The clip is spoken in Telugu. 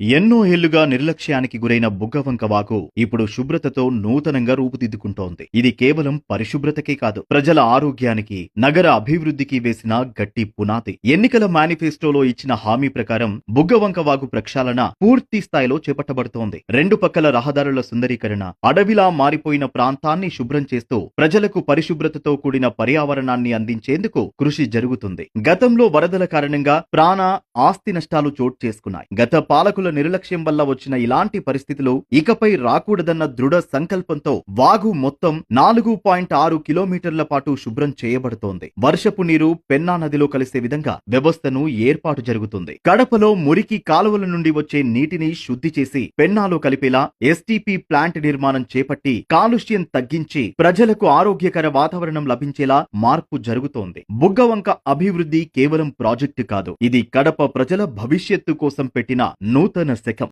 ఎన్నో ఏళ్ళుగా నిర్లక్ష్యానికి గురైన బుగ్గవంక వాగు ఇప్పుడు శుభ్రతతో నూతనంగా రూపుదిద్దుకుంటోంది. ఇది కేవలం పరిశుభ్రతకే కాదు ప్రజల ఆరోగ్యానికి నగర అభివృద్ధికి వేసిన గట్టి పునాది. ఎన్నికల మేనిఫెస్టోలో ఇచ్చిన హామీ ప్రకారం బుగ్గవంక వాగు ప్రక్షాళన పూర్తి స్థాయిలో చేపట్టబడుతోంది. రెండు పక్కల రహదారుల సుందరీకరణ అడవిలా మారిపోయిన ప్రాంతాన్ని శుభ్రం చేస్తూ ప్రజలకు పరిశుభ్రతతో కూడిన పర్యావరణాన్ని అందించేందుకు కృషి జరుగుతుంది. గతంలో వరదల కారణంగా ప్రాణ ఆస్తి నష్టాలు చోటు చేసుకున్నాయి. గత పాలకుల నిర్లక్ష్యం వల్ల వచ్చిన ఇలాంటి పరిస్థితులు ఇకపై రాకూడదన్న దృఢ సంకల్పంతో వాగు మొత్తం నాలుగు పాయింట్ ఆరు కిలోమీటర్ల పాటు శుభ్రం చేయబడుతోంది. వర్షపు నీరు పెన్నా నదిలో కలిసే విధంగా వ్యవస్థను ఏర్పాటు జరుగుతుంది. కడపలో మురికి కాలువల నుండి వచ్చే నీటిని శుద్ధి చేసి పెన్నాలో కలిపేలా ఎస్టీపీ ప్లాంట్ నిర్మాణం చేపట్టి కాలుష్యం తగ్గించి ప్రజలకు ఆరోగ్యకర వాతావరణం లభించేలా మార్పు జరుగుతోంది. బుగ్గవంక అభివృద్ధి కేవలం ప్రాజెక్టు కాదు. ఇది కడప ప్రజల భవిష్యత్తు కోసం పెట్టిన నూతన And they come